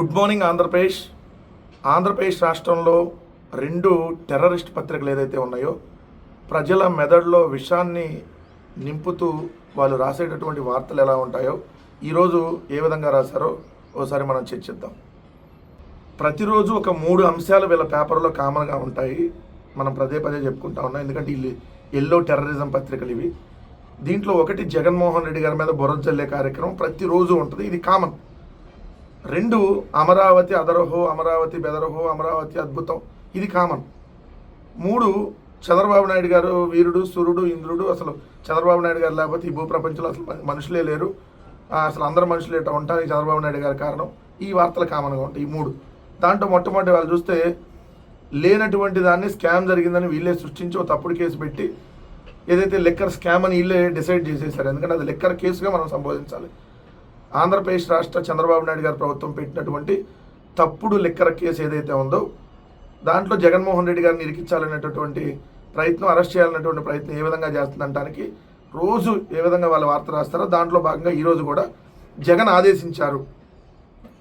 Good morning Andhra Pradesh. Andhra Pradesh రాష్ట్రంలో రెండు terrorist పత్రికలు ఏదైతే ఉన్నాయో ప్రజల మెదడులో విషాన్ని నింపుతూ వాళ్ళు రాసేటటువంటి వార్తలు ఎలా ఉంటాయో ఈరోజు ఏ విధంగా రాశారో ఓసారి మనం చర్చిద్దాం ప్రతిరోజు ఒక మూడు అంశాలు వీళ్ళ పేపర్లో కామన్గా ఉంటాయి. మనం పదే పదే చెప్పుకుంటా ఉన్నాం. ఎందుకంటే వీళ్ళు ఎల్లో టెర్రరిజం పత్రికలు ఇవి. దీంట్లో ఒకటి జగన్మోహన్ రెడ్డి గారి మీద బుర్ర జల్లే కార్యక్రమం ప్రతిరోజు ఉంటుంది. ఇది కామన్. రెండు అమరావతి అదరహో అమరావతి బెదరహో అమరావతి అద్భుతం. ఇది కామన్. మూడు చంద్రబాబు నాయుడు గారు వీరుడు సూర్యుడు ఇంద్రుడు అసలు చంద్రబాబు నాయుడు గారు లేకపోతే ఈ భూప్రపంచంలో అసలు మనుషులే లేరు. అసలు అందరు మనుషులు ఎట్లా ఉంటారు. చంద్రబాబు నాయుడు గారి కారణం ఈ వార్తలు కామన్గా ఉంటాయి. ఈ మూడు. దాంట్లో మొట్టమొదటి వాళ్ళు చూస్తే లేనటువంటి దాన్ని స్కామ్ జరిగిందని వీళ్ళే సృష్టించి ఒక తప్పుడు కేసు పెట్టి ఏదైతే లెక్కర్ స్కామ్ అని వీళ్ళే డిసైడ్ చేసేసారు. ఎందుకంటే అది లెక్కర్ కేసుగా మనం సంబోధించాలి. ఆంధ్రప్రదేశ్ రాష్ట్ర చంద్రబాబు నాయుడు గారి ప్రభుత్వం పెట్టినటువంటి తప్పుడు లెక్కర కేసు ఏదైతే ఉందో దాంట్లో జగన్మోహన్ రెడ్డి గారిని ఇరికించాలనేటటువంటి ప్రయత్నం అరెస్ట్ చేయాలనేటువంటి ప్రయత్నం ఏ విధంగా చేస్తుందంటానికి రోజు ఏ విధంగా వాళ్ళు వార్త రాస్తారో దాంట్లో భాగంగా ఈరోజు కూడా జగన్ ఆదేశించారు.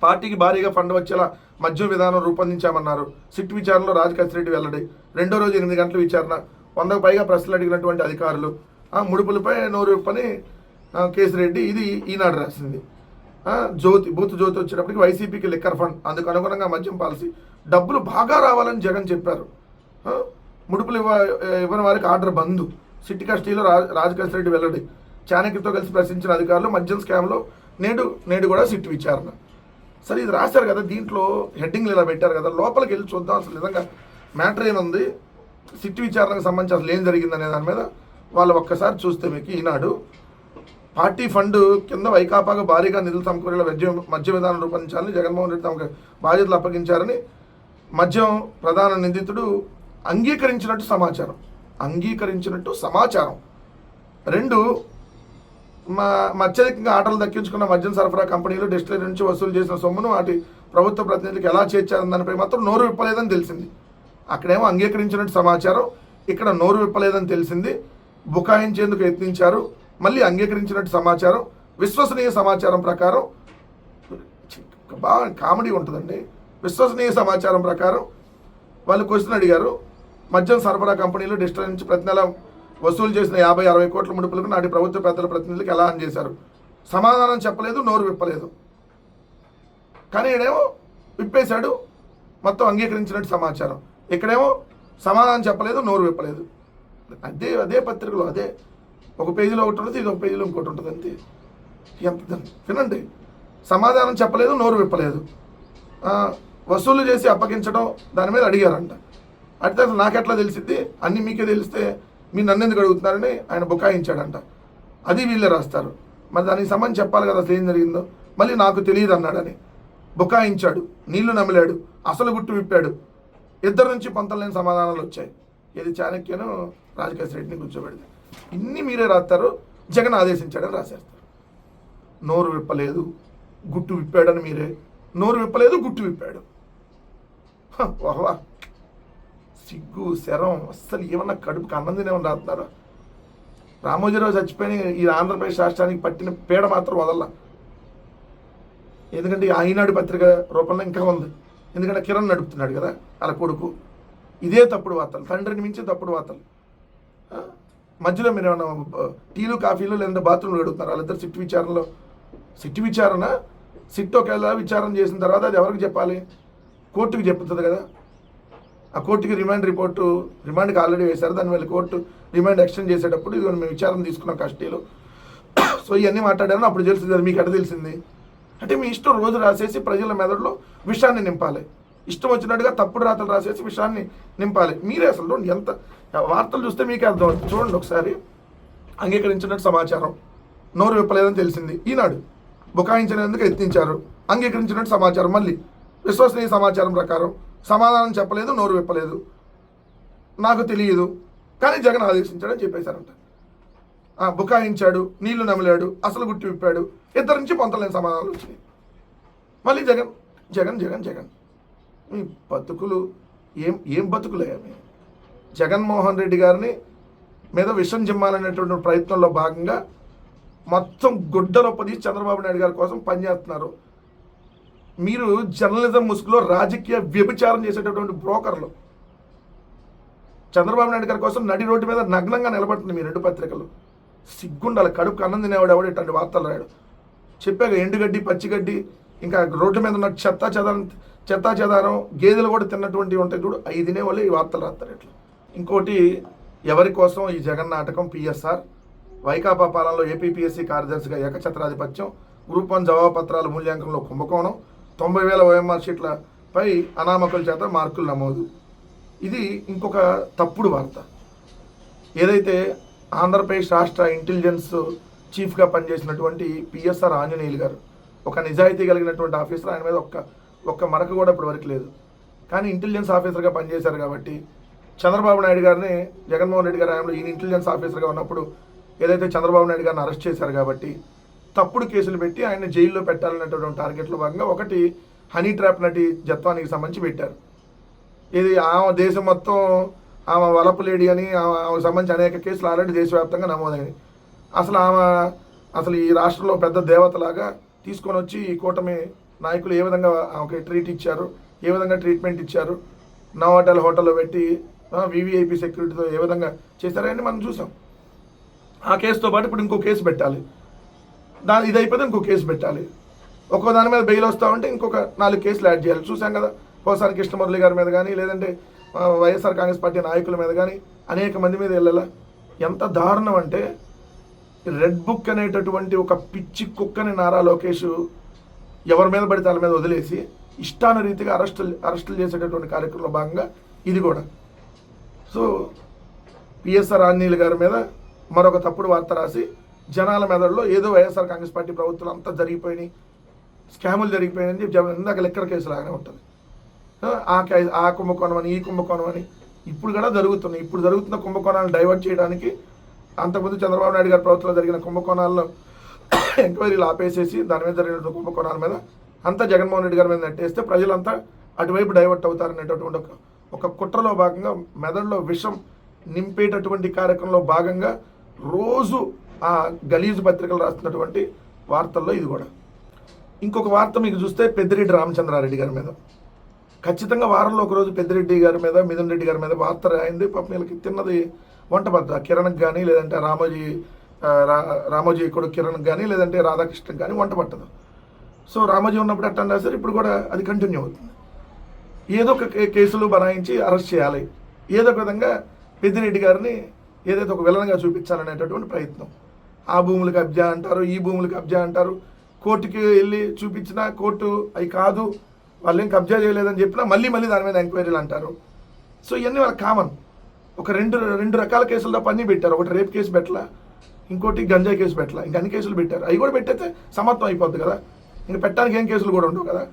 పార్టీకి భారీగా ఫండ్ వచ్చేలా మద్యం విధానం రూపొందించామన్నారు. సిట్ విచారణలో రాజకేశ్ రెడ్డి వెల్లడి. రెండో రోజు ఎనిమిది గంటల విచారణ. వందకు పైగా ప్రశ్నలు అడిగినటువంటి అధికారులు. ఆ, ముడుపులపై నోరు పని కేసిరెడ్డి ఇది ఈనాడు రాసింది. జ్యోతి బూత్ జ్యోతి వచ్చేటప్పటికి వైసీపీకి లిక్కర్ ఫండ్. అందుకు అనుగుణంగా మద్యం పాలసీ. డబ్బులు బాగా రావాలని జగన్ చెప్పారు. ముడుపులు ఇవ్వ ఇవ్వని వారికి ఆర్డర్ బంద్. సిటీ కస్టడీలో రాజ్ రాజకేశ్ రెడ్డి వెల్లడి. చాణక్యతో కలిసి ప్రశ్నించిన అధికారులు మద్యం స్కామ్లో నేడు నేడు కూడా సిట్ విచారణ. సరే ఇది రాశారు కదా దీంట్లో హెడ్డింగ్లు ఇలా పెట్టారు కదా లోపలికి వెళ్ళి చూద్దాం అసలు నిజంగా మ్యాటర్ ఏముంది? సిట్ విచారణకు సంబంధించి అసలు ఏం జరిగిందనే దాని మీద వాళ్ళు ఒక్కసారి చూస్తే మీకు ఈనాడు పార్టీ ఫండ్ కింద వైకాపాకు భారీగా నిధులు సమకూరేలా మద్యం మద్య విధానం రూపొందించాలని జగన్మోహన్ రెడ్డి తమకు బాధ్యతలు అప్పగించారని మద్యం ప్రధాన నిందితుడు అంగీకరించినట్టు సమాచారం. అంగీకరించినట్టు సమాచారం. రెండు మా అత్యధికంగా ఆటలు దక్కించుకున్న మద్యం సరఫరా కంపెనీలు డిస్టిలరీ నుంచి వసూలు చేసిన సొమ్మును వాటి ప్రభుత్వ ప్రతినిధులకు ఎలా చేర్చారని దానిపై మాత్రం నోరు విప్పలేదని తెలిసింది. అక్కడేమో అంగీకరించినట్టు సమాచారం ఇక్కడ నోరు విప్పలేదని తెలిసింది. బుకాయించేందుకు యత్నించారు. మళ్ళీ అంగీకరించినట్టు సమాచారం విశ్వసనీయ సమాచారం ప్రకారం బాగా కామెడీ ఉంటుందండి. విశ్వసనీయ సమాచారం ప్రకారం వాళ్ళు క్వశ్చన్ అడిగారు మద్యం సరఫరా కంపెనీలు డిస్టర్ నుంచి ప్రతి నెల వసూలు చేసిన యాభై అరవై కోట్ల ముడుపులకు నాటి ప్రభుత్వ పెద్దల ప్రతినిధులకు ఎలా అందజేశారు సమాధానం చెప్పలేదు నోరు విప్పలేదు. కానీ ఈడేమో విప్పేశాడు మొత్తం అంగీకరించినట్టు సమాచారం. ఇక్కడేమో సమాధానం చెప్పలేదు నోరు విప్పలేదు. అదే అదే పత్రికలో అదే ఒక పేజీలో ఒకటి ఉంటుంది ఇది ఒక పేజీలో ఇంకోటి ఉంటుంది అంతే. ఎంత వినండి. సమాధానం చెప్పలేదు నోరు విప్పలేదు. వసూలు చేసి అప్పగించడం దాని మీద అడిగారంట. అడిగితే అసలు నాకెట్లా తెలిసింది అన్నీ మీకే తెలిస్తే మీరు నన్ను ఎందుకు అడుగుతున్నారని ఆయన బుకాయించాడంట. అది వీళ్ళే రాస్తారు. మరి దానికి సంబంధించి చెప్పాలి కదా అసలు ఏం జరిగిందో? మళ్ళీ నాకు తెలియదు అన్నాడని. బుకాయించాడు నీళ్ళు నమిలాడు అసలు గుట్టు విప్పాడు. ఇద్దరు నుంచి పొంతలేని సమాధానాలు వచ్చాయి. ఇది చాణక్యను రాజకేశ్వర రెడ్డిని కూర్చోబెడితే. ఇన్ని మీరే రాస్తారు జగన్ ఆదేశించాడని రాసేస్తారు. నోరు విప్పలేదు గుట్టు విప్పాడని మీరే. నోరు విప్పలేదు గుట్టు విప్పాడు. హ, వాహ్వా సిగ్గు శరం అస్సలు ఏమన్నా కడుపుకి అన్నం తినేమని రాస్తున్నారా రామోజీరావు చచ్చిపోయిన ఈ ఆంధ్రప్రదేశ్ రాష్ట్రానికి పట్టిన పీడ మాత్రం వదల ఎందుకంటే ఈనాడు పత్రిక రూపంలో ఇంకా ఉంది. ఎందుకంటే కిరణ్ నడుపుతున్నాడు కదా అలా కొడుకు. ఇదే తప్పుడు వార్తలు తండ్రిని మించి తప్పుడు వార్తలు. మధ్యలో మీరు ఏమన్నా టీలు కాఫీలు లేదా బాత్రూమ్లు అడుగుతున్నారు వాళ్ళిద్దరు సిట్ విచారణలో. సిట్ విచారణ? సిట్ ఒకవేళ విచారణ చేసిన తర్వాత అది ఎవరికి చెప్పాలి? కోర్టుకి చెప్తుంది కదా. ఆ కోర్టుకి రిమాండ్ రిపోర్టు రిమాండ్కి ఆల్రెడీ వేశారు. దానివల్ల కోర్టు రిమాండ్ ఎక్స్టెండ్ చేసేటప్పుడు ఇది మేము విచారణ తీసుకున్నాం కస్టడీలో. సో ఇవన్నీ మాట్లాడారని అప్పుడు తెలిసింది అది మీకు ఎక్కడ తెలిసింది. అంటే మీ ఇష్టం రోజు రాసేసి ప్రజల మెదడులో విషయాన్ని నింపాలి. ఇష్టం వచ్చినట్టుగా తప్పుడు రాతలు రాసేసి విషయాన్ని నింపాలి. మీరే అసలు ఎంత వార్తలు చూస్తే మీకు అర్థం చూడండి ఒకసారి అంగీకరించినట్టు సమాచారం. నోరు విప్పలేదని తెలిసింది. ఈనాడు బుకాయించినందుకు యత్నించారు. అంగీకరించినట్టు సమాచారం. మళ్ళీ విశ్వసనీయ సమాచారం ప్రకారం సమాధానం చెప్పలేదు నోరు విప్పలేదు. నాకు తెలియదు కానీ జగన్ ఆదేశించాడని చెప్పేశారంట. బుకాయించాడు నీళ్ళు నమిలాడు అసలు గుట్టి విప్పాడు. ఇద్దరి నుంచి పొంతలేని సమాధానాలు వచ్చినాయి. మళ్ళీ జగన్ జగన్ జగన్ జగన్. మీ బతుకులు ఏం ఏం బతుకులే జగన్మోహన్ రెడ్డి గారిని మీద విషం జిమ్మాలనేటువంటి ప్రయత్నంలో భాగంగా మొత్తం గుడ్డలో పది చంద్రబాబు నాయుడు గారి కోసం పనిచేస్తున్నారు మీరు జర్నలిజం ముసుగులో రాజకీయ వ్యభిచారం చేసేటటువంటి బ్రోకర్లు. చంద్రబాబు నాయుడు గారి కోసం నడి రోడ్డు మీద నగ్నంగా నిలబడుతుంది మీ రెండు పత్రికలు. సిగ్గుండాలి కడుపు అన్నం తినేవాడు ఎవడు? ఇట్లాంటి వార్తలు రాయడు చెప్పాక ఎండుగడ్డి పచ్చిగడ్డి ఇంకా రోడ్డు మీద ఉన్న చెత్తా చెదారం చెత్తా చెదారం గేదెలు కూడా తిన్నటువంటి ఉంటాయి చూడు అవి తినే వాళ్ళు ఈ వార్తలు రాస్తారు ఇట్లా. ఇంకోటి ఎవరి కోసం ఈ జగన్ నాటకం పిఎస్ఆర్? వైకాపా పాలనలో ఏపీపీఎస్సీ కార్యదర్శిగా ఏకఛత్రాధిపత్యం గ్రూప్ వన్ జవాబు పత్రాల మూల్యాంకనంలో కుంభకోణం తొంభై వేల ఓఎంఆర్ షీట్లపై అనామకుల చేత మార్కులు నమోదు. ఇది ఇంకొక తప్పుడు వార్త. ఏదైతే ఆంధ్రప్రదేశ్ రాష్ట్ర ఇంటెలిజెన్స్ చీఫ్గా పనిచేసినటువంటి పిఎస్ఆర్ ఆంజనేయులు గారు ఒక నిజాయితీ కలిగినటువంటి ఆఫీసర్ ఆయన మీద ఒక్క ఒక్క మరక కూడా ఇప్పటివరకు లేదు. కానీ ఇంటెలిజెన్స్ ఆఫీసర్గా పనిచేశారు కాబట్టి చంద్రబాబు నాయుడు గారిని జగన్మోహన్ రెడ్డి గారి హయాంలో ఈయన ఇంటెలిజెన్స్ ఆఫీసర్గా ఉన్నప్పుడు ఏదైతే చంద్రబాబు నాయుడు గారిని అరెస్ట్ చేశారు కాబట్టి తప్పుడు కేసులు పెట్టి ఆయన జైల్లో పెట్టాలన్నటువంటి టార్గెట్లో భాగంగా ఒకటి హనీ ట్రాప్ నటి జత్వానికి సంబంధించి పెట్టారు. ఇది ఆమె దేశం మొత్తం ఆమె వలపు లేడీ అని ఆమె- ఆమెకు సంబంధించి అనేక కేసులు ఆల్రెడీ దేశవ్యాప్తంగా నమోదైనవి. అసలు ఆమె అసలు ఈ రాష్ట్రంలో పెద్ద దేవతలాగా తీసుకొని వచ్చి ఈ కూటమి నాయకులు ఏ విధంగా ఆమెకి ట్రీట్ ఇచ్చారు ఏ విధంగా ట్రీట్మెంట్ ఇచ్చారు నవోటల్ హోటల్లో పెట్టి వివిఐపి సెక్యూరిటీతో ఏ విధంగా చేశారని మనం చూసాం. ఆ కేసుతో పాటు ఇప్పుడు ఇంకో కేసు పెట్టాలి. దాని ఇది అయిపోతే ఇంకో కేసు పెట్టాలి. ఒక్కో దాని మీద బెయిల్ వస్తూ ఉంటే ఇంకొక నాలుగు కేసులు యాడ్ చేయాలి. చూసాం కదా పోసారి కృష్ణమురళి గారి మీద కానీ లేదంటే వైఎస్ఆర్ కాంగ్రెస్ పార్టీ నాయకుల మీద కానీ అనేక మంది మీద వెళ్ళాల? ఎంత దారుణం అంటే రెడ్ బుక్ అనేటటువంటి ఒక పిచ్చి కుక్కని నారా లోకేష్ ఎవరి మీద పడితే వాళ్ళ మీద వదిలేసి ఇష్టాన రీతిగా అరెస్టులు అరెస్టులు చేసేటటువంటి కార్యక్రమంలో భాగంగా ఇది కూడా. సో పిఎస్ఆర్ ఆంజనేయులు గారి మీద మరొక తప్పుడు వార్త రాసి జనాల మెదడులో ఏదో వైఎస్ఆర్ కాంగ్రెస్ పార్టీ ప్రభుత్వం అంతా జరిగిపోయినాయి. స్కాములు జరిగిపోయినాయని చెప్పి జనం- ఇందాక లెక్కర కేసు లాగానే ఉంటుంది. ఆ, కే- ఆ కుంభకోణం అని ఈ కుంభకోణం అని ఇప్పుడు కూడా జరుగుతున్నాయి. ఇప్పుడు జరుగుతున్న కుంభకోణాలను డైవర్ట్ చేయడానికి అంతకుముందు చంద్రబాబు నాయుడు గారి ప్రభుత్వంలో జరిగిన కుంభకోణాలను ఎంక్వైరీలు ఆపేసేసి దాని మీద జరిగిన కుంభకోణాల మీద అంతా జగన్మోహన్ రెడ్డి గారి మీద నెట్టేస్తే ప్రజలంతా అటువైపు డైవర్ట్ అవుతారనేటటువంటి ఒక ఒక కుట్రలో భాగంగా మెదడులో విషం నింపేటటువంటి కార్యక్రమంలో భాగంగా రోజు ఆ గలీజు పత్రికలు రాస్తున్నటువంటి వార్తల్లో ఇది కూడా. ఇంకొక వార్త మీకు చూస్తే పెద్దిరెడ్డి రామచంద్రారెడ్డి గారి మీద. ఖచ్చితంగా వారంలో ఒక రోజు పెద్దిరెడ్డి గారి మీద మిథున్ రెడ్డి గారి మీద వార్త రాయింది. పాపం వీళ్ళకి తిన్నది వంట పద్ధతి కిరణ్కి కానీ లేదంటే రామోజీ రా- రామోజీ కొడుకు కిరణ్కి కానీ లేదంటే రాధాకృష్ణకి కానీ వంట పట్టదు. సో రామోజీ ఉన్నప్పుడు అట్లా రాశారు ఇప్పుడు కూడా అది కంటిన్యూ అవుతుంది. ఏదో ఒక కేసులు బనాయించి అరెస్ట్ చేయాలి. ఏదో ఒక విధంగా పెద్దిరెడ్డి గారిని ఏదైతే ఒక విలన్గా చూపించాలనేటటువంటి ప్రయత్నం. ఆ భూములు కబ్జా అంటారు ఈ భూములు కబ్జా అంటారు. కోర్టుకి వెళ్ళి చూపించినా కోర్టు అవి కాదు వాళ్ళు ఏం కబ్జా చేయలేదని చెప్పినా మళ్ళీ మళ్ళీ దాని మీద ఎంక్వైరీలు అంటారు. సో ఇవన్నీ వాళ్ళకి కామన్. ఒక రెండు రెండు రకాల కేసులతో పని పెట్టారు. ఒకటి రేప్ కేసు పెట్టలా ఇంకోటి గంజాయి కేసు పెట్టలా. ఇంకా అన్ని కేసులు పెట్టారు. అవి కూడా పెట్టేస్తే సమత్వం అయిపోద్ది కదా. ఇంకా పెట్టడానికి ఏం కేసులు కూడా ఉండవు కదా.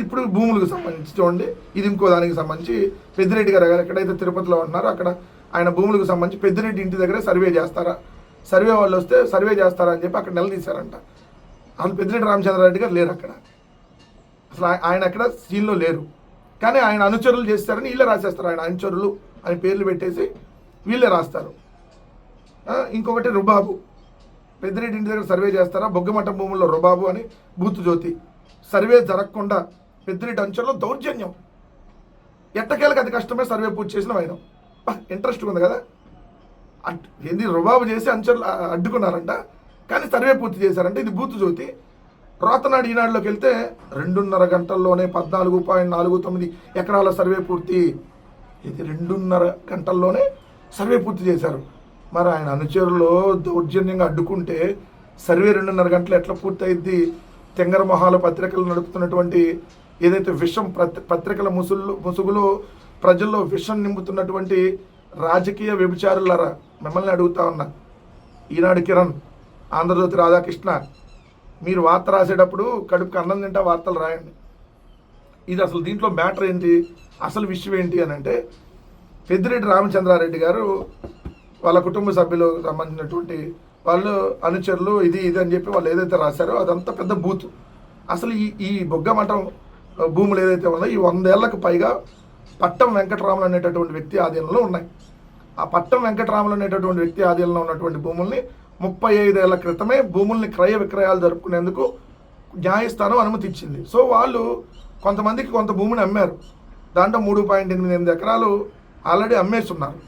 ఇప్పుడు భూములకు సంబంధించి చూడండి. ఇది ఇంకో దానికి సంబంధించి పెద్దిరెడ్డి గారు ఎక్కడైతే తిరుపతిలో ఉన్నారో అక్కడ ఆయన భూములకు సంబంధించి పెద్దిరెడ్డి ఇంటి దగ్గరే సర్వే చేస్తారా? సర్వే వాళ్ళు వస్తే సర్వే చేస్తారా అని చెప్పి అక్కడ నిలదీశారంట. అసలు పెద్దిరెడ్డి రామచంద్రారెడ్డి గారు లేరు అక్కడ. అసలు ఆయన అక్కడ సీన్లో లేరు. కానీ ఆయన అనుచరులు చేస్తారని వీళ్ళే రాసేస్తారు. ఆయన అనుచరులు అని పేర్లు పెట్టేసి వీళ్ళే రాస్తారు. ఇంకొకటి రుబాబు. పెద్దిరెడ్డి ఇంటి దగ్గర సర్వే చేస్తారా? బొగ్గమఠం భూముల్లో రుబాబు అని బూతు జ్యోతి సర్వే జరగకుండా పెద్దిరెడ్డి అంచెల్లో దౌర్జన్యం. ఎట్టకేలకు అది కష్టమే సర్వే పూర్తి చేసిన ఆయన ఇంట్రెస్ట్ ఉంది కదా? అట్- ఏంది రుబాబు చేసి అంచెలు అడ్డుకున్నారంట. కానీ సర్వే పూర్తి చేశారంటే. ఇది బూతు జ్యోతి. రోతనాడు ఈనాడులోకి వెళ్తే రెండున్నర గంటల్లోనే పద్నాలుగు పాయింట్ నాలుగు తొమ్మిది ఎకరాల సర్వే పూర్తి. ఇది రెండున్నర గంటల్లోనే సర్వే పూర్తి చేశారు. మరి ఆయన అనుచరులు దౌర్జన్యంగా అడ్డుకుంటే సర్వే రెండున్నర గంటలు ఎట్లా పూర్తయిద్ది? తెంగరమొహాల పత్రికలు నడుపుతున్నటువంటి ఏదైతే విషం పత్రికల ముసుగులో ముసుగులో ప్రజల్లో విషం నింపుతున్నటువంటి రాజకీయ వ్యభిచారులారా మిమ్మల్ని అడుగుతా ఉన్నా. ఈనాడు కిరణ్ ఆంధ్రజ్యోతి రాధాకృష్ణ మీరు వార్త రాసేటప్పుడు కడుపుకి అన్నం తింటా వార్తలు రాయండి. ఇది అసలు దీంట్లో మ్యాటర్ ఏంటి? అసలు విషయం ఏంటి అని అంటే పెద్దిరెడ్డి రామచంద్రారెడ్డి గారు వాళ్ళ కుటుంబ సభ్యులు సంబంధించినటువంటి వాళ్ళు అనుచరులు ఇది ఇది అని చెప్పి వాళ్ళు ఏదైతే రాశారో అదంతా పెద్ద బూత్. అసలు ఈ ఈ బొగ్గ మఠం భూములు ఏదైతే ఉన్నాయో ఈ వందేళ్ళకు పైగా పట్టం వెంకటరాములు అనేటటువంటి వ్యక్తి ఆధీనంలో ఉన్నాయి. ఆ పట్టం వెంకటరాములు అనేటటువంటి వ్యక్తి ఆధీనంలో ఉన్నటువంటి భూముల్ని ముప్పై ఐదేళ్ళ క్రితమే భూముల్ని క్రయ విక్రయాలు జరుపుకునేందుకు న్యాయస్థానం అనుమతి ఇచ్చింది. సో వాళ్ళు కొంతమందికి కొంత భూమిని అమ్మారు. దాంట్లో మూడు పాయింట్ ఎనిమిది ఎనిమిది ఎకరాలు ఆల్రెడీ అమ్మేస్తున్నారు.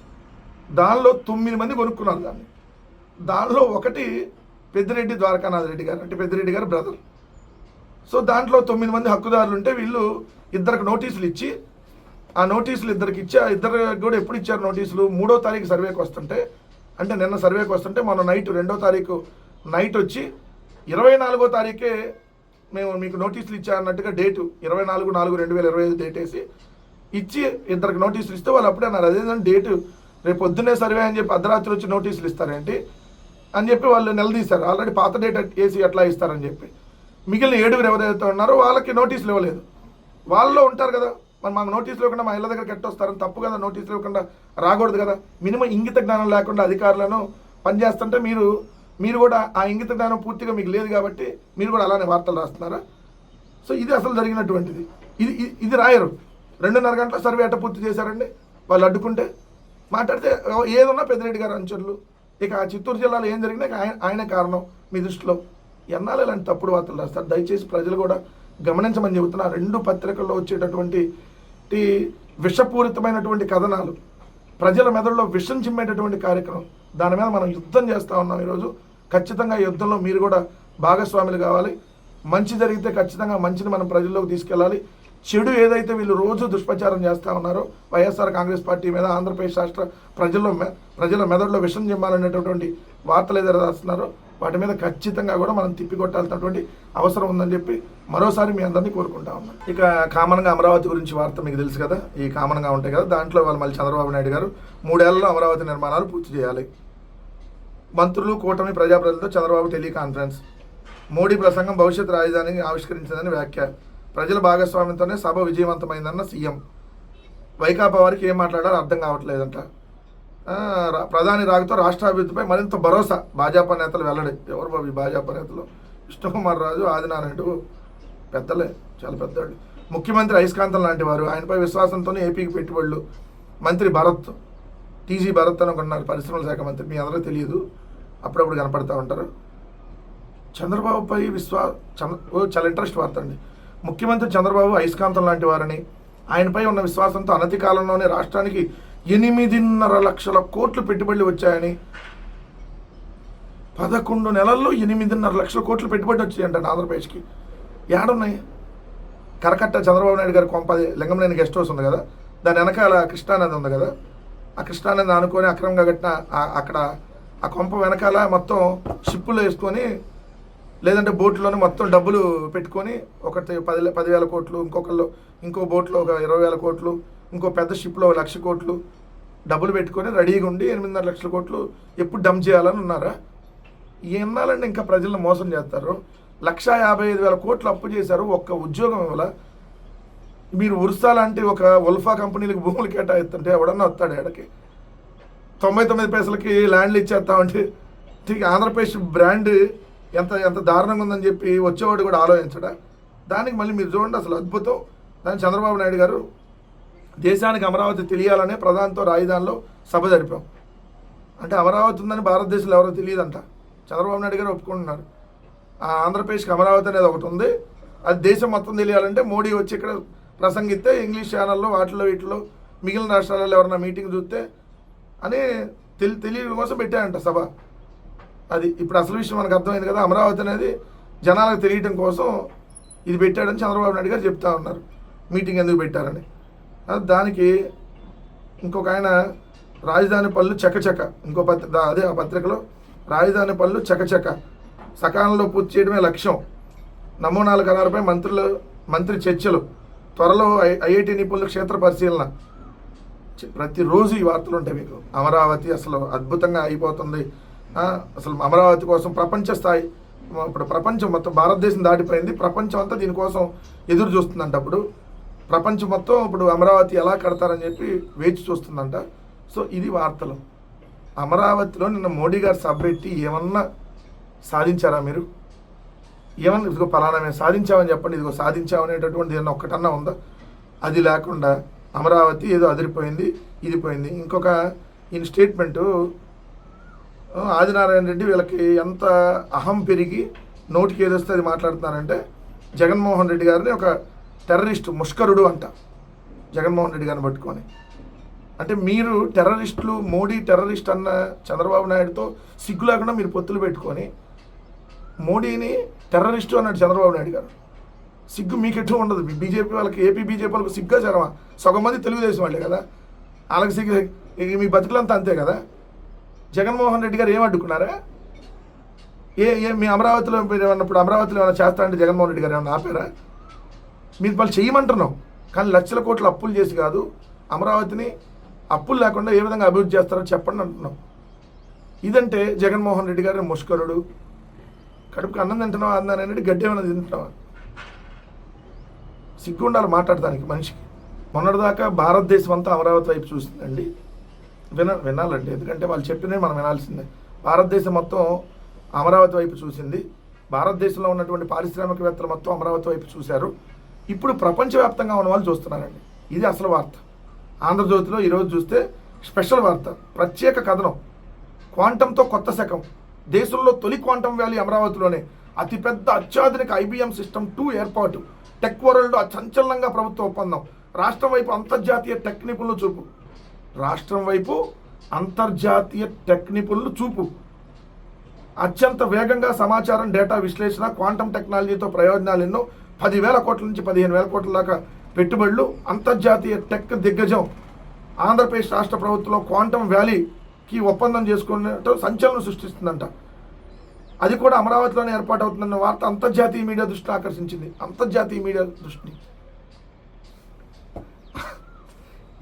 దానిలో తొమ్మిది మంది కొనుక్కున్నారు దాన్ని. దానిలో ఒకటి పెద్దిరెడ్డి ద్వారకానాథ్ రెడ్డి గారు అంటే పెద్దిరెడ్డి గారు బ్రదర్ సో దాంట్లో తొమ్మిది మంది హక్కుదారులు ఉంటే వీళ్ళు ఇద్దరికి నోటీసులు ఇచ్చి ఆ నోటీసులు ఇద్దరికి ఇచ్చి ఆ ఇద్దరు కూడా ఎప్పుడు ఇచ్చారు నోటీసులు మూడో తారీఖు సర్వేకి వస్తుంటే అంటే నిన్న సర్వేకి వస్తుంటే మొన్న నైట్ రెండో తారీఖు నైట్ వచ్చి ఇరవై నాలుగో తారీఖే మేము మీకు నోటీసులు ఇచ్చారన్నట్టుగా డేటు ఇరవై నాలుగు నాలుగు రెండు వేల ఇరవై ఐదు డేట్ వేసి ఇచ్చి ఇద్దరికి నోటీసులు ఇస్తే వాళ్ళు అప్పుడే అన్నారు. అదేంటంటే డేటు రేపు పొద్దున్నే సర్వే అని చెప్పి అర్ధరాత్రి వచ్చి నోటీసులు ఇస్తారేంటి? అని చెప్పి వాళ్ళు నిలదీశారు. ఆల్రెడీ పాత డేట్ వేసి ఎట్లా ఇస్తారని చెప్పి. మిగిలిన ఏడుగురు ఎవరైతే ఉన్నారో వాళ్ళకి నోటీసులు ఇవ్వలేదు. వాళ్ళలో ఉంటారు కదా. మరి మాకు నోటీసులు ఇవ్వకుండా మా ఇళ్ళ దగ్గర కట్టొస్తారని తప్పు కదా నోటీసులు ఇవ్వకుండా రాకూడదు కదా. మినిమం ఇంగిత జ్ఞానం లేకుండా అధికారులను పనిచేస్తుంటే మీరు మీరు కూడా ఆ ఇంగిత జ్ఞానం పూర్తిగా మీకు లేదు కాబట్టి మీరు కూడా అలానే వార్తలు రాస్తున్నారా? సో ఇది అసలు జరిగినటువంటిది. ఇది ఇది- రాయరు. రెండున్నర గంటల సర్వే అట్ట పూర్తి చేశారండి. వాళ్ళు అడ్డుకుంటే మాట్లాడితే ఏదన్నా పెద్దిరెడ్డి గారు అంచర్లు ఇక ఆ చిత్తూరు జిల్లాలో ఏం జరిగినా ఆయన ఆయన ఆయనే కారణం మీ దృష్టిలో. ఎన్నాళ్ళు ఇలాంటి తప్పుడు వార్తలు రాస్తారు? దయచేసి ప్రజలు కూడా గమనించమని చెబుతున్నా రెండు పత్రికల్లో వచ్చేటటువంటి విషపూరితమైనటువంటి కథనాలు ప్రజల మెదడులో విషం చిమ్మేటటువంటి కార్యక్రమం దాని మీద మనం యుద్ధం చేస్తూ ఉన్నాం ఈరోజు. ఖచ్చితంగా యుద్ధంలో మీరు కూడా భాగస్వాములు కావాలి. మంచి జరిగితే ఖచ్చితంగా మంచిని మనం ప్రజల్లోకి తీసుకెళ్ళాలి. చెడు ఏదైతే వీళ్ళు రోజు దుష్ప్రచారం చేస్తూ ఉన్నారో వైఎస్ఆర్ కాంగ్రెస్ పార్టీ మీద ఆంధ్రప్రదేశ్ రాష్ట్ర ప్రజల్లో మె- ప్రజల మెదడులో విషం చెమ్మాలనేటటువంటి వార్తలు ఏదైతే రాస్తున్నారో వాటి మీద ఖచ్చితంగా కూడా మనం తిప్పికొట్టాల్సినటువంటి అవసరం ఉందని చెప్పి మరోసారి మీ అందరినీ కోరుకుంటా ఉన్నాం. ఇక కామన్గా అమరావతి గురించి వార్త మీకు తెలుసు కదా? ఈ కామన్గా ఉంటాయి కదా? దాంట్లో వాళ్ళు మళ్ళీ చంద్రబాబు నాయుడు గారు మూడేళ్ళలో అమరావతి నిర్మాణాలు పూర్తి చేయాలి. మంత్రులు కూటమి ప్రజాప్రతినిధులతో చంద్రబాబు టెలికాన్ఫరెన్స్. మోడీ ప్రసంగం భవిష్యత్ రాజధానిని ఆవిష్కరించిందని వ్యాఖ్య. ప్రజల భాగస్వామ్యంతోనే సభ విజయవంతమైందన్న సీఎం. వైకాపా వారికి ఏం మాట్లాడారో అర్థం కావట్లేదంట. రా- ప్రధాని రాకతో రాష్ట్రాభివృద్ధిపై మరింత భరోసా భాజపా నేతలు వెల్లడి. ఎవరు బాబు ఈ భాజపా నేతలు? విష్ణుకుమార్ రాజు ఆదినారాయణుడు పెద్దలే చాలా పెద్దవాళ్ళు. ముఖ్యమంత్రి ఐస్కాంతం లాంటి వారు ఆయనపై విశ్వాసంతోనే ఏపీకి పెట్టుబడులు. మంత్రి భరత్ టీజీ భరత్ అని ఉన్నారు పరిశ్రమల శాఖ మంత్రి. మీ అందరూ తెలియదు. అప్పుడప్పుడు కనపడతా ఉంటారు. చంద్రబాబుపై విశ్వా చంద్ర ఓ చాలా ఇంట్రెస్ట్ వార్త అండి. ముఖ్యమంత్రి చంద్రబాబు ఐస్కాంతం లాంటి వారని ఆయనపై ఉన్న విశ్వాసంతో అనతి కాలంలోనే రాష్ట్రానికి ఎనిమిదిన్నర లక్షల కోట్లు పెట్టుబడులు వచ్చాయని పదకొండు నెలల్లో ఎనిమిదిన్నర లక్షల కోట్లు పెట్టుబడి వచ్చాయంట ఆంధ్రప్రదేశ్కి. ఏడున్నాయి? కరకట్ట చంద్రబాబు నాయుడు గారి కొంప లింగంలేని గెస్ట్ హౌస్ ఉంది కదా? దాని వెనకాల కృష్ణానది ఉంది కదా? ఆ కృష్ణానది ఆనుకొని అక్రమంగా కట్టిన అక్కడ ఆ కొంప వెనకాల మొత్తం షిప్పులు వేసుకొని లేదంటే బోట్లోనే మొత్తం డబ్బులు పెట్టుకొని ఒకటి పది పదివేల కోట్లు ఇంకొకళ్ళు ఇంకో బోట్లో ఒక ఇరవై వేల కోట్లు ఇంకో పెద్ద షిప్లో ఒక లక్ష కోట్లు డబ్బులు పెట్టుకొని రెడీగా ఉండి ఎనిమిదిన్నర లక్షల కోట్లు ఎప్పుడు డంప్ చేయాలని ఉన్నారా? ఎన్నాలండి ఇంకా ప్రజలను మోసం చేస్తారు? లక్షా యాభై ఐదు వేల కోట్లు అప్పు చేశారు ఒక్క ఉద్యోగం ఇవ్వాల. మీరు ఉర్సా లాంటి ఒక ఉల్ఫా కంపెనీలకు భూములు కేటాయిస్తుంటే ఎవడన్నా వస్తాడు ఎడకి తొంభై తొమ్మిది పైసలకి ల్యాండ్లు ఇచ్చేస్తామంటే తిరిగి ఆంధ్రప్రదేశ్ బ్రాండ్ ఎంత ఎంత దారుణంగా ఉందని చెప్పి వచ్చేవాడు కూడా ఆలోచించడా? దానికి మళ్ళీ మీరు చూడండి అసలు అద్భుతం. దాని చంద్రబాబు నాయుడు గారు దేశానికి అమరావతి తెలియాలనే ప్రధానితో రాజధానిలో సభ జరిపాం. అంటే అమరావతి ఉందని భారతదేశంలో ఎవరో తెలియదంట. చంద్రబాబు నాయుడు గారు ఒప్పుకుంటున్నారు. ఆంధ్రప్రదేశ్కి అమరావతి అనేది ఒకటి ఉంది. అది దేశం మొత్తం తెలియాలంటే మోడీ వచ్చి ఇక్కడ ప్రసంగిస్తే ఇంగ్లీష్ ఛానల్లో వాటిలో వీటిలో మిగిలిన రాష్ట్రాలలో ఎవరైనా మీటింగ్ చూస్తే అని తెలి తెలియడం కోసం పెట్టారంట సభ. అది ఇప్పుడు అసలు విషయం మనకు అర్థమైంది కదా. అమరావతి అనేది జనాలకు తెలియటం కోసం ఇది పెట్టాడని చంద్రబాబు నాయుడు గారు చెప్తా ఉన్నారు. మీటింగ్ ఎందుకు పెట్టారని. దానికి ఇంకొక ఆయన రాజధాని పళ్ళు చకచక ఇంకో పత్రిక అదే ఆ పత్రికలో రాజధాని పళ్ళు చకచక సకాలంలో పూర్తి చేయడమే లక్ష్యం. నమూనాల ఖరారుపై మంత్రులు మంత్రి చర్చలు త్వరలో ఐ- ఐఐటి నిపుణుల క్షేత్ర పరిశీలన. ప్రతిరోజు ఈ వార్తలు ఉంటాయి మీకు. అమరావతి అసలు అద్భుతంగా అయిపోతుంది అసలు అమరావతి కోసం ప్రపంచ స్థాయి ఇప్పుడు ప్రపంచం మొత్తం భారతదేశం దాటిపోయింది ప్రపంచం అంతా దీనికోసం ఎదురు చూస్తుందంట. అప్పుడు ప్రపంచం మొత్తం ఇప్పుడు అమరావతి ఎలా కడతారని చెప్పి వేచి చూస్తుందంట. సో ఇది వార్తలు. అమరావతిలో నిన్న మోడీ గారు సభ ఏమన్నా సాధించారా మీరు? ఏమన్నా ఇదిగో పలానా మేము సాధించామని చెప్పండి ఇదిగో సాధించామనేటటువంటి ఏమన్నా ఒక్కటన్నా ఉందా? అది లేకుండా అమరావతి ఏదో అదిరిపోయింది ఇది పోయింది. ఇంకొక ఈయన స్టేట్మెంటు ఆదినారాయణ రెడ్డి వీళ్ళకి ఎంత అహం పెరిగి నోటికి ఏదొస్తే అది మాట్లాడుతున్నారంటే జగన్మోహన్ రెడ్డి గారిని ఒక టెర్రరిస్ట్ ముష్కరుడు అంట జగన్మోహన్ రెడ్డి గారిని పట్టుకొని. అంటే మీరు టెర్రరిస్టులు మోడీ టెర్రరిస్ట్ అన్న చంద్రబాబు నాయుడుతో సిగ్గు లేకుండా మీరు పొత్తులు పెట్టుకొని మోడీని టెర్రరిస్టు అన్నాడు చంద్రబాబు నాయుడు గారు. సిగ్గు మీకెట్టు ఉండదు. బీజేపీ వాళ్ళకి ఏపీ బీజేపీ వాళ్ళకి సిగ్గా జనమా? సగం మంది తెలుగుదేశం వాళ్ళే కదా. వాళ్ళకి సిగ్గు మీ బతుకులంతా అంతే కదా? జగన్మోహన్ రెడ్డి గారు ఏం అడ్డుకున్నారా ఏ ఏ మీ అమరావతిలో మీరు ఏమన్నప్పుడు అమరావతిలో ఏమైనా చేస్తా అంటే జగన్మోహన్ రెడ్డి గారు ఏమైనా ఆపారా? మీరు వాళ్ళు చేయమంటున్నాం కానీ లక్షల కోట్లు అప్పులు చేసి కాదు అమరావతిని అప్పులు లేకుండా ఏ విధంగా అభివృద్ధి చేస్తారో చెప్పండి అంటున్నాం. ఇదంటే జగన్మోహన్ రెడ్డి గారు ముష్కరుడు. కడుపుకి అన్నం తింటున్నావా అన్నాను అనేది గడ్డి ఏమైనా తింటున్నావా? సిగ్గు ఉండాలి మాట్లాడడానికి మనిషికి. మొన్నటిదాకా భారతదేశం అంతా అమరావతి వైపు చూస్తుందండి విన వినాలండి. ఎందుకంటే వాళ్ళు చెప్పినవి మనం వినాల్సిందే. భారతదేశం మొత్తం అమరావతి వైపు చూసింది. భారతదేశంలో ఉన్నటువంటి పారిశ్రామికవేత్తలు మొత్తం అమరావతి వైపు చూశారు. ఇప్పుడు ప్రపంచవ్యాప్తంగా ఉన్న వాళ్ళు చూస్తున్నారండి. ఇది అసలు వార్త. ఆంధ్రజ్యోతిలో ఈరోజు చూస్తే స్పెషల్ వార్త. ప్రత్యేక కథనం. క్వాంటంతో కొత్త శకం. దేశంలో తొలి క్వాంటం వ్యాలీ అమరావతిలోనే. అతిపెద్ద అత్యాధునిక ఐబీఎం సిస్టమ్ టూ ఏర్పాటు. టెక్ వరల్డ్ సంచలనంగా ప్రభుత్వ ఒప్పందం. రాష్ట్రం వైపు అంతర్జాతీయ టెక్ నిపుణులు చూపు. రాష్ట్రం వైపు అంతర్జాతీయ టెక్ నిపుణులు చూపు. అత్యంత వేగంగా సమాచారం డేటా విశ్లేషణ క్వాంటం టెక్నాలజీతో ప్రయోజనాలు ఎన్నో పదివేల కోట్ల నుంచి పదిహేను వేల కోట్ల దాకా పెట్టుబడులు అంతర్జాతీయ టెక్ దిగ్గజం. ఆంధ్రప్రదేశ్ రాష్ట్ర ప్రభుత్వంలో క్వాంటం వ్యాలీకి ఒప్పందం చేసుకున్నట్టు సంచలనం సృష్టిస్తుందంట. అది కూడా అమరావతిలోనే ఏర్పాటవుతుందన్న వార్త అంతర్జాతీయ మీడియా దృష్టిని ఆకర్షించింది. అంతర్జాతీయ మీడియా దృష్టిని.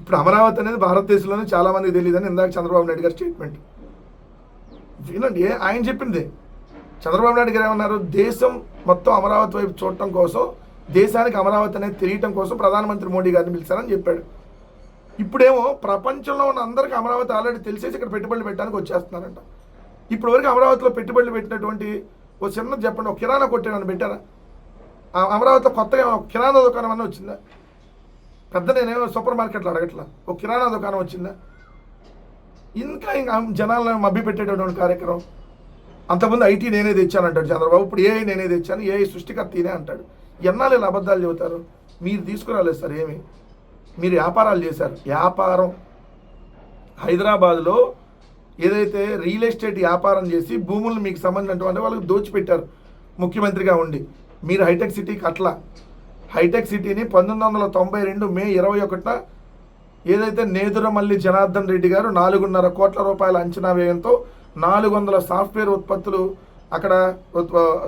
ఇప్పుడు అమరావతి అనేది భారతదేశంలోనే చాలా మందికి తెలియదని ఇందాక చంద్రబాబు నాయుడు గారి స్టేట్మెంట్ వినండి ఆయన చెప్పింది. చంద్రబాబు నాయుడు గారు ఏమన్నారు? దేశం మొత్తం అమరావతి వైపు చూడటం కోసం దేశానికి అమరావతి అనేది తెలియటం కోసం ప్రధానమంత్రి మోడీ గారిని పిలిచారని చెప్పాడు. ఇప్పుడేమో ప్రపంచంలో ఉన్న అందరికీ అమరావతి ఆల్రెడీ తెలిసేసి ఇక్కడ పెట్టుబడులు పెట్టడానికి వచ్చేస్తున్నారంట. ఇప్పుడు వరకు అమరావతిలో పెట్టుబడులు పెట్టినటువంటి ఓ చిన్నది చెప్పండి ఒక కిరాణా కొట్టేమని పెట్టారా? ఆ అమరావతిలో కొత్తగా కిరాణా దుకాణం అన్న వచ్చిందా? పెద్ద నేనేమో సూపర్ మార్కెట్లో అడగట్లా. ఒక కిరాణా దుకాణం వచ్చిందా? ఇంకా ఇంకా జనాలను మభ్య పెట్టేటటువంటి కార్యక్రమం. అంతకుముందు ఐటీ నేనే తెచ్చాను అంటాడు చంద్రబాబు. ఇప్పుడు ఏఐ నేనే తెచ్చాను. ఏఐ సృష్టికర్త ఈయనే అంటాడు. ఎన్నాళ్ళు ఇలా అబద్ధాలు చెబుతారు? మీరు తీసుకురాలేదు సార్ ఏమి? మీరు వ్యాపారాలు చేశారు. వ్యాపారం. హైదరాబాద్లో ఏదైతే రియల్ ఎస్టేట్ వ్యాపారం చేసి భూములు మీకు సంబంధించినటువంటి వాళ్ళకి దోచిపెట్టారు. ముఖ్యమంత్రిగా ఉండి. మీరు హైటెక్ సిటీకి అట్లా. హైటెక్ సిటీని పంతొమ్మిది వందల తొంభై రెండు మే ఇరవై ఒకటిన ఏదైతే నేదురమల్లి జనార్దన్ రెడ్డి గారు నాలుగున్నర కోట్ల రూపాయల అంచనా వ్యయంతో నాలుగు వందల సాఫ్ట్వేర్ ఉత్పత్తులు అక్కడ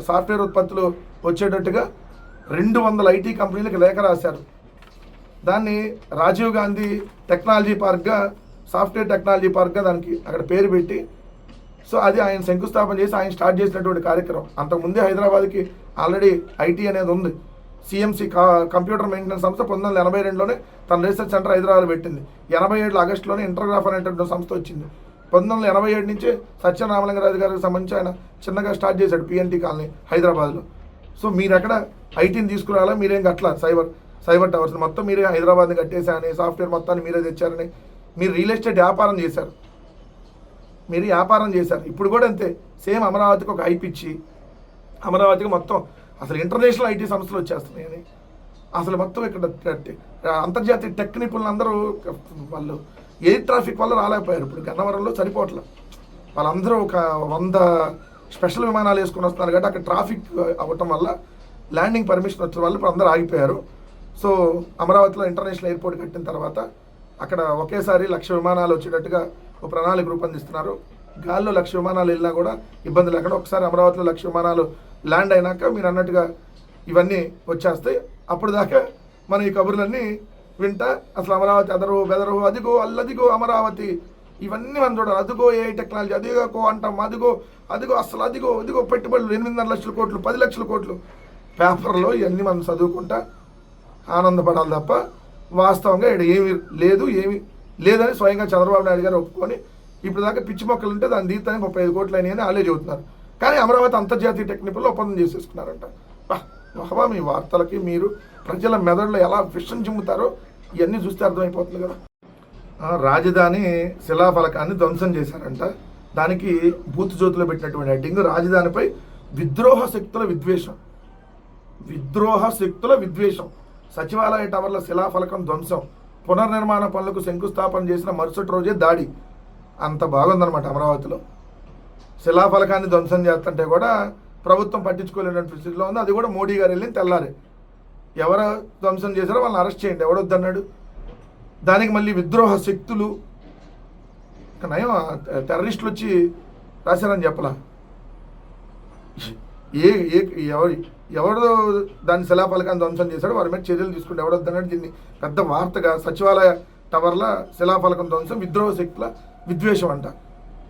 సాఫ్ట్వేర్ ఉత్పత్తులు వచ్చేటట్టుగా రెండు వందల ఐటీ కంపెనీలకు లేఖ రాశారు. దాన్ని రాజీవ్ గాంధీ టెక్నాలజీ పార్క్గా సాఫ్ట్వేర్ టెక్నాలజీ పార్క్గా దానికి అక్కడ పేరు పెట్టి సో అది ఆయన శంకుస్థాపన చేసి ఆయన స్టార్ట్ చేసినటువంటి కార్యక్రమం. అంతకుముందే హైదరాబాద్కి ఆల్రెడీ ఐటీ అనేది ఉంది. సిఎంసి కంప్యూటర్ మెయింటెనెన్స్ సంస్థ పంతొమ్మిది వందల ఎనభై రెండులోనే తన రీసెర్చ్ సెంటర్ హైదరాబాద్ పెట్టింది. ఎనభై ఏడులో ఆగస్టులోనే ఇంటర్గ్రాఫ్ అనేటువంటి సంస్థ వచ్చింది. పంతొమ్మిది వందల ఎనభై ఏడు నుంచి సత్యనామలింగరాజు గారికి సంబంధించి ఆయన చిన్నగా స్టార్ట్ చేశాడు పిఎన్టీ కాలనీ హైదరాబాద్లో. సో మీరు ఎక్కడ ఐటీని తీసుకురావాలా మీరేం కట్టలా సైబర్ సైబర్ టవర్స్ మొత్తం మీరే హైదరాబాద్ని కట్టేశారని సాఫ్ట్వేర్ మొత్తాన్ని మీరే తెచ్చారని. మీరు రియల్ ఎస్టేట్ వ్యాపారం చేశారు. మీరు వ్యాపారం చేశారు. ఇప్పుడు కూడా అంతే. సేమ్ అమరావతికి ఒక హైప్ ఇచ్చి అమరావతికి మొత్తం అసలు ఇంటర్నేషనల్ ఐటీ సంస్థలు వచ్చేస్తున్నాయని. అసలు మొత్తం ఇక్కడ అంతర్జాతీయ టెక్ నిపుణులు అందరూ వాళ్ళు ఎయిర్ ట్రాఫిక్ వల్ల రాలేకపోయారు. ఇప్పుడు గన్నవరంలో సరిపోవట్లేదు వాళ్ళందరూ ఒక వంద స్పెషల్ విమానాలు వేసుకొని వస్తున్నారు కాబట్టి అక్కడ ట్రాఫిక్ అవ్వటం వల్ల ల్యాండింగ్ పర్మిషన్ వచ్చిన వల్ల ఇప్పుడు అందరూ ఆగిపోయారు. సో అమరావతిలో ఇంటర్నేషనల్ ఎయిర్పోర్ట్ కట్టిన తర్వాత అక్కడ ఒకేసారి లక్ష విమానాలు వచ్చేటట్టుగా ఒక ప్రణాళిక రూపొందిస్తున్నారు. గాల్లో లక్ష విమానాలు వెళ్ళినా కూడా ఇబ్బంది లేకుండా ఒకసారి అమరావతిలో లక్ష విమానాలు ల్యాండ్ అయినాక మీరు అన్నట్టుగా ఇవన్నీ వచ్చేస్తాయి. అప్పుడు దాకా మనం ఈ కబుర్లన్నీ వింటా. అసలు అమరావతి అదరు బెదరు అదిగో అల్లదిగో అమరావతి. ఇవన్నీ మనం చూడాలి. అదిగో ఏ టెక్నాలజీ అదిగో కో అంటాం అదిగో అదిగో అసలు అదిగో ఇదిగో పెట్టుబడులు ఎనిమిదిన్నర లక్షల కోట్లు పది లక్షల కోట్లు. పేపర్లో ఇవన్నీ మనం చదువుకుంటా ఆనందపడాలి తప్ప వాస్తవంగా ఇక్కడ ఏమి లేదు ఏమి లేదని స్వయంగా చంద్రబాబు నాయుడు గారు ఒప్పుకొని ఇప్పుడు దాకా పిచ్చి మొక్కలు ఉంటే దాన్ని తీర్థానికి ముప్పై ఐదు కోట్లు అయినాయని ఆలోచి చెబుతున్నారు. కానీ అమరావతి అంతర్జాతీయ టెక్నికల్ ఒప్పందం చేసేసుకున్నారంట. మహబా మీ వార్తలకి మీరు ప్రజల మెదడులో ఎలా విషం చిమ్ముతారో ఇవన్నీ చూస్తే అర్థమైపోతుంది కదా. రాజధాని శిలాఫలకాన్ని ధ్వంసం చేశారంట. దానికి బూత్ జ్యోతిలో పెట్టినటువంటి హెడ్డింగ్ రాజధానిపై విద్రోహ శక్తుల విద్వేషం. విద్రోహ శక్తుల విద్వేషం. సచివాలయ టవర్ల శిలాఫలకం ధ్వంసం. పునర్నిర్మాణ పనులకు శంకుస్థాపన చేసిన మరుసటి రోజే దాడి. అంత బాగుందన్నమాట అమరావతిలో. శిలాఫలకాన్ని ధ్వంసం చేస్తుంటే కూడా ప్రభుత్వం పట్టించుకోలేనటువంటి స్థితిలో ఉంది. అది కూడా మోడీ గారు వెళ్ళి తెల్లారి. ఎవరు ధ్వంసం చేశారో వాళ్ళని అరెస్ట్ చేయండి. ఎవడొద్దన్నాడు దానికి మళ్ళీ విద్రోహ శక్తులు. నయం టెర్రరిస్టులు వచ్చి రాశారని చెప్పలా? ఏ ఏ ఎవరు ఎవరు దాని శిలాఫలకాన్ని ధ్వంసం చేశాడో వారి మీద చర్యలు తీసుకుంటే ఎవడొద్దన్నాడు దీన్ని పెద్ద వార్తగా సచివాలయ టవర్ల శిలాఫలకం ధ్వంసం విద్రోహ శక్తుల విద్వేషం అంట.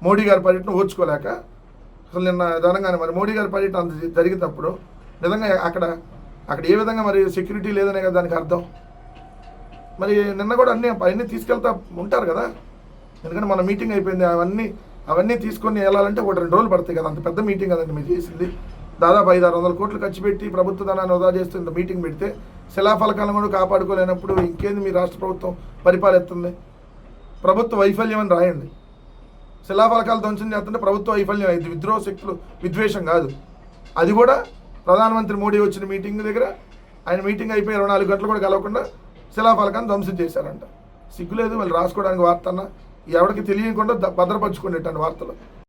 మోడీ గారి పర్యటన ఓర్చుకోలేక అసలు నిన్న తెలంగాణ మరి మోడీ గారి పర్యటన అంత జరిగినప్పుడు నిజంగా అక్కడ అక్కడ ఏ విధంగా మరి సెక్యూరిటీ లేదనే కదా దానికి అర్థం. మరి నిన్న కూడా అన్నీ అవన్నీ తీసుకెళ్తా ఉంటారు కదా. ఎందుకంటే మన మీటింగ్ అయిపోయింది అవన్నీ అవన్నీ తీసుకొని వెళ్ళాలంటే ఒకటి రెండు రోజులు పడతాయి కదా. అంత పెద్ద మీటింగ్ కదండి మీరు చేసింది. దాదాపు ఐదు ఆరు వందల కోట్లు ఖర్చు పెట్టి ప్రభుత్వ ధనాన్ని వృధా చేస్తూ ఇంత మీటింగ్ పెడితే శిలాఫలకాలను కూడా కాపాడుకోలేనప్పుడు ఇంకేంది మీ రాష్ట్ర ప్రభుత్వం పరిపాలిస్తుంది? ప్రభుత్వ వైఫల్యం అని రాయండి. శిలాఫలకాలు ధ్వంసం చేస్తుంటే ప్రభుత్వ వైఫల్యం అయింది. విద్రోహ శక్తులు విద్వేషం కాదు. అది కూడా ప్రధానమంత్రి మోడీ వచ్చిన మీటింగ్ దగ్గర. ఆయన మీటింగ్ అయిపోయి ఇరవై నాలుగు గంటలు కూడా కలవకుండా శిలాఫలకాన్ని ధ్వంసం చేశారంట. సిగ్గులేదు వాళ్ళు రాసుకోవడానికి వార్త అన్న. ఎవరికి తెలియకుండా భద్రపరచుకునేటండి వార్తలు.